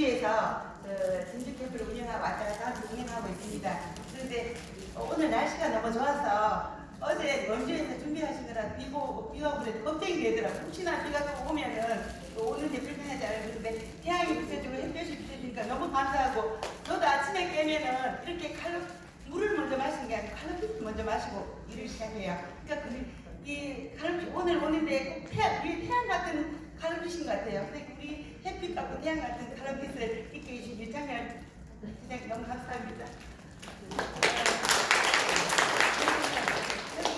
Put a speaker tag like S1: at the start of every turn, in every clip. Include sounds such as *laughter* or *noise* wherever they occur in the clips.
S1: 위해서 그 진주 캠프를 운영하고 왔다 갔다 운영하고 있습니다. 그런데 어, 오늘 날씨가 너무 좋아서 어제 원주에서 준비하시느라 비고 오고 비가 오고 그래도 걱정이 되더라고요. 혹시나 비가 또 오면은 또 오는데 불편하지 않을까 그런데 태양이 비춰주고 햇볕이 비춰주니까 너무 감사하고 저도 아침에 깨면은 이렇게 칼로 물을 먼저 마시는 게 아니고 칼로피를 먼저 마시고 일을 시작해요. 그러니까 그, 이 칼로피 오늘 오는데 꼭 태양, 우리 태양 같은 칼로피신 것 같아요. 근데 우리 같고 태양 같은 칼로피를 입게 해주신 유창현 선생님 너무 감사합니다.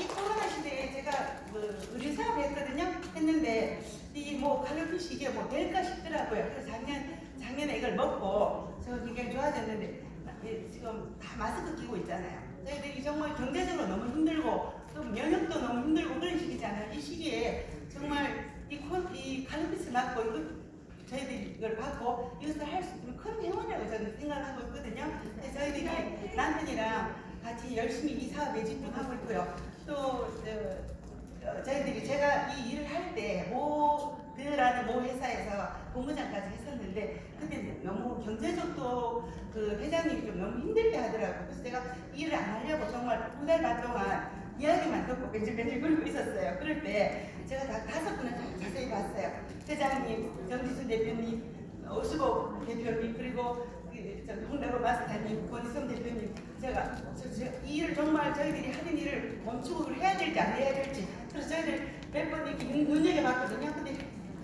S1: 이 코로나 시대에 제가 그 의류 사업을 했거든요. 했는데 이뭐 칼로피시 이게 뭐 될까 싶더라고요. 그래서 작년 작년에 이걸 먹고 저 굉장히 좋아졌는데 예, 지금 다 마스크 끼고 있잖아요. 저희들이 정말 경제적으로 너무 힘들고 또 면역도 너무 힘들고 그런 시기잖아요. 이 시기에 정말 이, 코, 이 칼로피스 맞고 이거 저희들이 이걸 받고 이것을 할 수 있는 큰 행운이라고 저는 생각하고 있거든요. 그래서 저희들이 남편이랑 같이 열심히 이 사업에 집중하고 있고요. 또 저, 어, 저희들이 제가 이 일을 할 때 모드라는 모 회사에서 본부장까지 했었는데 그때 너무 경제적도 그 회장님이 좀 너무 힘들게 하더라고요. 그래서 제가 일을 안 하려고 정말 두 달 반 동안 이야기만 듣고 벤질벤질 굴고 있었어요. 그럴 때 제가 다 다섯 분을. 회장님, 정지순 대표님, 오수복 대표님 그리고 그, 저 홍대로 마스터님, 권희성 대표님 제가 저, 저, 이 일을 정말 저희들이 하는 일을 멈추고 해야 될지 안 해야 될지 그래서 저희들 몇 번 이렇게 눈- 눈여겨봤거든요. 근데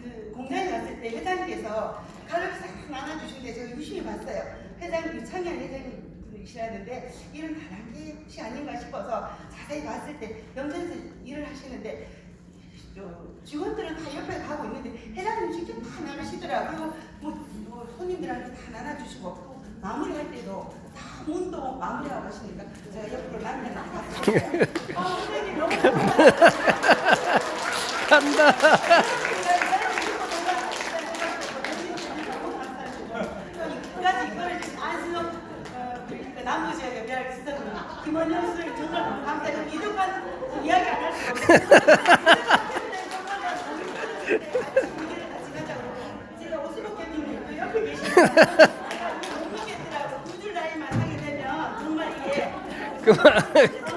S1: 그 공장에 갔을 때 회장님께서 칼로리 싹 나눠주시는데 제가 유심히 봤어요. 회장님 유창현 회장님 이시라는데 일은 단한 개씩 아닌가 싶어서 자세히 봤을 때 영천에서 일을 하시는데 저 직원들은 다 옆에 가고 있는데 회장님 직접 다 나누시더라고요. 뭐, 뭐 손님들한테 다 나눠주시고 또 마무리할 때도 다 문도 마무리하고 하시니까 제가 옆으로 남편 나갔어요. 아, 선생님 너무. 끝까지 김원영 수를 정말 너무 감사해요. 이동관 이야기 안할수 없어요. *laughs*
S2: 그만.
S1: 정말